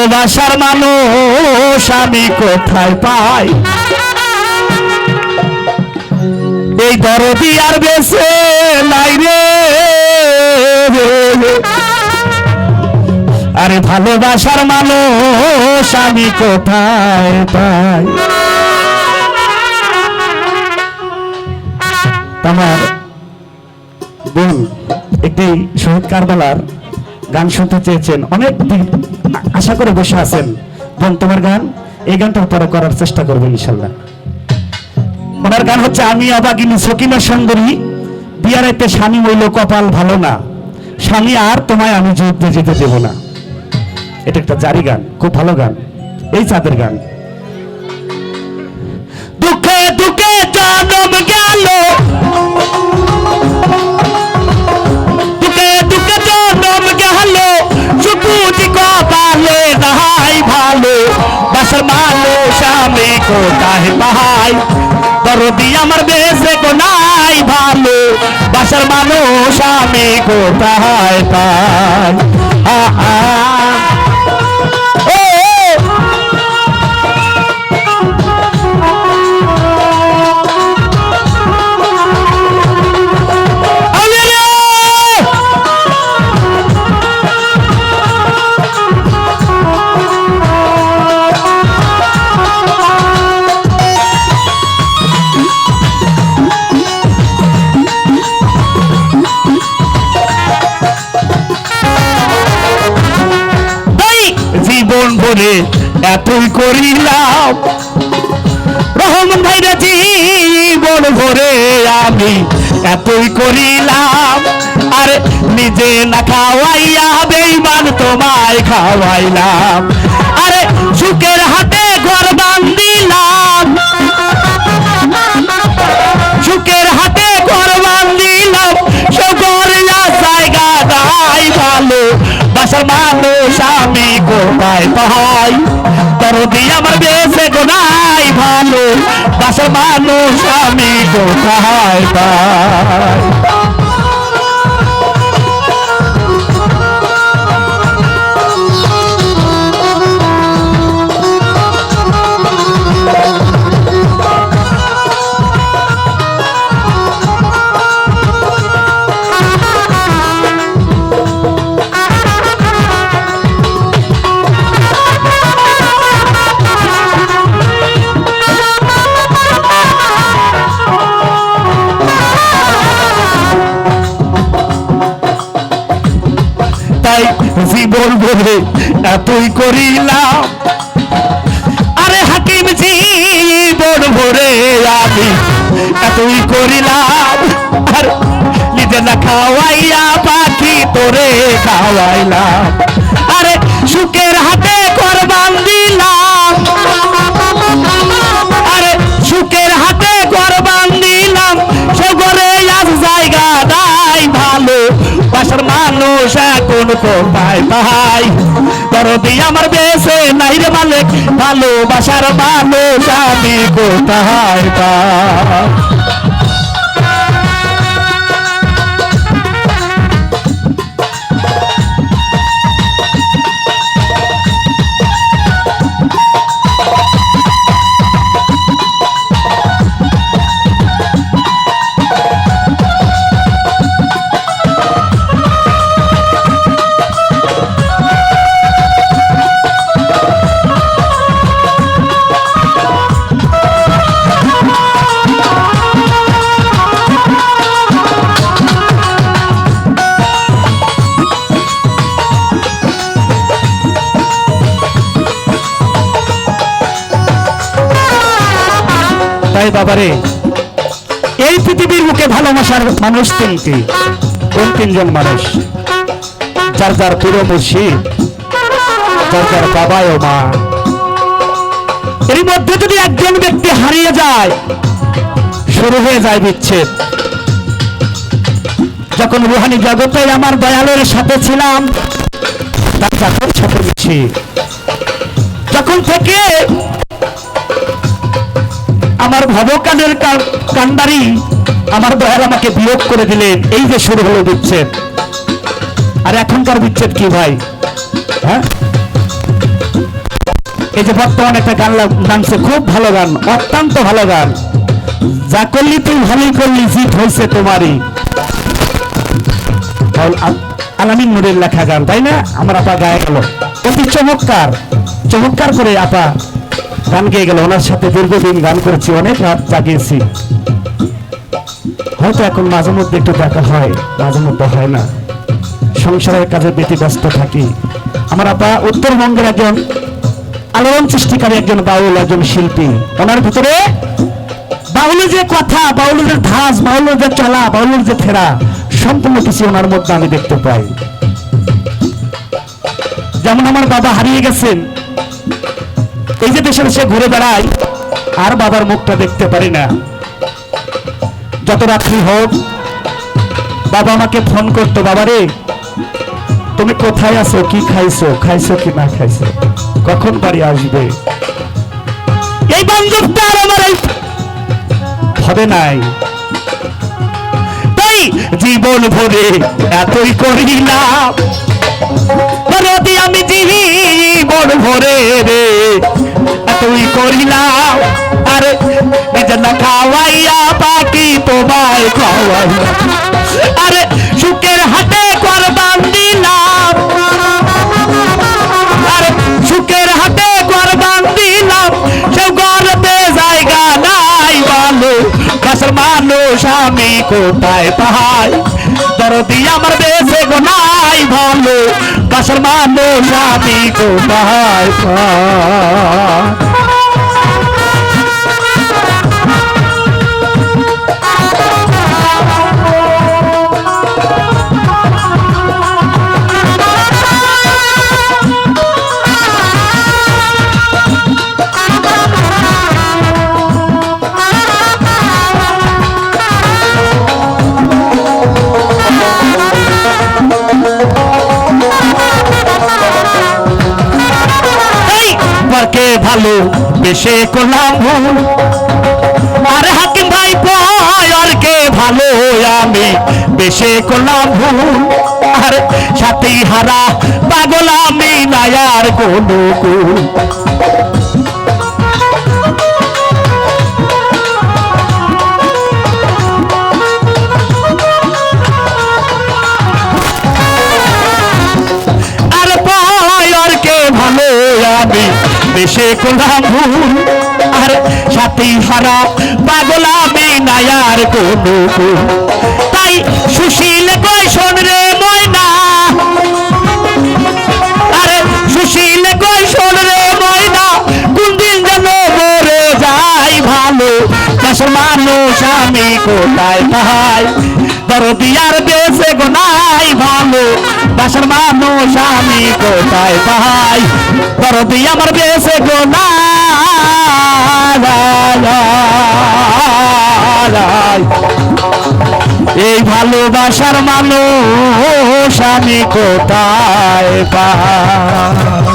ভালোবাসার মানুষ, আমি কোথায় পাই? এই দরদি আর বেছে নাই রে। আরে ভালোবাসার মানুষ, আমি কোথায় পাই? আমার বোন একটি শহীদ কারবালার গান শুনতে চেয়েছেন। অনেক আশা করে বসে আছেন। বোন, তোমার গান, এই গানটা পরে করার চেষ্টা করবেন ইনশাল্লাহ। ওনার গান হচ্ছে, আমি অবাগিনী সকিনা সুন্দরী, বিয়ারাইতে স্বামী হইল কপাল ভালো না। স্বামী আর তোমায় আমি যুদ্ধে যেতে দেব না। এটা একটা জারি গান, খুব ভালো গান। এই চাঁদের গান। দুঃখে দুঃখে গেল। কোথায় পাই দরদি আমার বেশে কো নাই ভালো বাসার মানুষ আমি কোথায় পাই। জীবন ভরে এতই করিলাম। রহমান ভাইরা জীবন ভরে আমি এতই করিলাম। আর, নিজে না খাওয়াইয়া বেইমান তোমায় খাওয়াইলাম। আরে, সুখের হাতে ঘর বান্দিলাম সুখের হাতে ঘর বান্দিলাম সে ঘরে জায়গা দাই ভালো বাসার মানুষ আমি কোথায় পাই? দরদি আমার বেশে গোনাই ভালো বাসার মানুষ আমি কোথায় পাই? জীবন রে এতই করিলাম। আরে হাকিম জি বলব রে আমি এতই করিলাম। আর নিজে না খাওয়াইয়া পাখি তোরে খাওয়াইলাম। মানুষ এখন কোথায় পাই? আমার বেশে নাই রে মালিক ভালোবাসার মানুষ আমি কোথায় পাই? বাবারে, এই পৃথিবীর বুকে ভালোবাসার মানুষ তিনটি। কোন তিনজন মানুষ? যার যার পুরো মুর্শিদ, যার যার বাবা ও মা। এর মধ্যে যদি একজন ব্যক্তি হারিয়ে যায়, শুরু হয়ে যায় বিচ্ছেদ। যখন রুহানি জগতে আমার দয়ালের সাথে ছিলাম, তার যখন সাথে যখন থেকে আমার ভবকালের কা- কান্ডারি আমার দয়াল আমাকে বিয়োগ করে দিলেন এই যে শুরু হলো বিচ্ছেদ। আর এখনকার বিচ্ছেদ কি ভাই? হ্যাঁ? এই যে বর্তমানে একটা গান নামছে, খুব ভালো গান, অত্যন্ত ভালো গান। যা করলি তুই ভালোই করলি, জিত হয়েছে তোমারই। আলামিন নুরের লেখা গান, তাই না? আমার আপা গায়ে গেল। অতি চমৎকার চমৎকার করে আপা গান গেয়ে গেল। ওনার সাথে দীর্ঘদিন গান করেছি, অনেক রাত জাগিয়েছি। হয়তো এখন মাঝে মধ্যে একটু দেখা হয়, মাঝে মধ্যে হয় না। সংসারের কাজে বেশি ব্যস্ত থাকি। আমার আপা উত্তরবঙ্গের একজন আলোড়ন সৃষ্টিকারী একজন বাউল, একজন শিল্পী। ওনার ভিতরে বাউলের যে কথা, বাউলের যে ধাস বাউলের যে চলা, বাউলের যে ফেরা, সম্পূর্ণ কিছু ওনার মধ্যে আমি দেখতে পাই। যেমন আমার বাবা হারিয়ে গেছেন এই যে দেশে দেশে ঘুরে বেড়াই আর বাবার মুখটা দেখতে পারি না। যত রাত্রি হোক, বাবা আমাকে ফোন করতো, বাবা রে, তুমি কোথায় আছো? কি খাইছো? খাইছো কি না খাইছো? কখন বাড়ি আসবে? এই বান্ধবটা আর আমার হবে নাই। তাই জীবন ভরে এতই করিলাম। যদি আমি জীবন ভরে রে তুই করিলাম আরে নিজে না খাওয়াইয়া বাকি তোমায় খাওয়াইয়া আরে মানুষ আমি কোথায় পাহাই দরদি আমার দেশে গোনাই ভালো। কাছের মানুষ আমি কোথায় পাই ভালো বেশে করলাম। আর হাকিম ভাই পয়রকে ভালো আমি বেশে করলাম। আর সাথে হারা পাগল আমি নায়ার কোনো বেশে করলাম ভুল আর সাথে হারা পাগল আমি নায়ার কোনো তাই সুশীল কয় রে ময়না? আরে সুশীল কয় রে ময়না? কোন দিন যেন মরে যাই ভালো। দেশের মানুষ আমি কোথায় পাই? দরদিয়ার দেশে গো নাই ভালো। দেশের মানুষ আমি কোথায় পাই? দরদি আমার দেশে গো এই ভালোবাসার মানুষ আমি কোথায় পাই?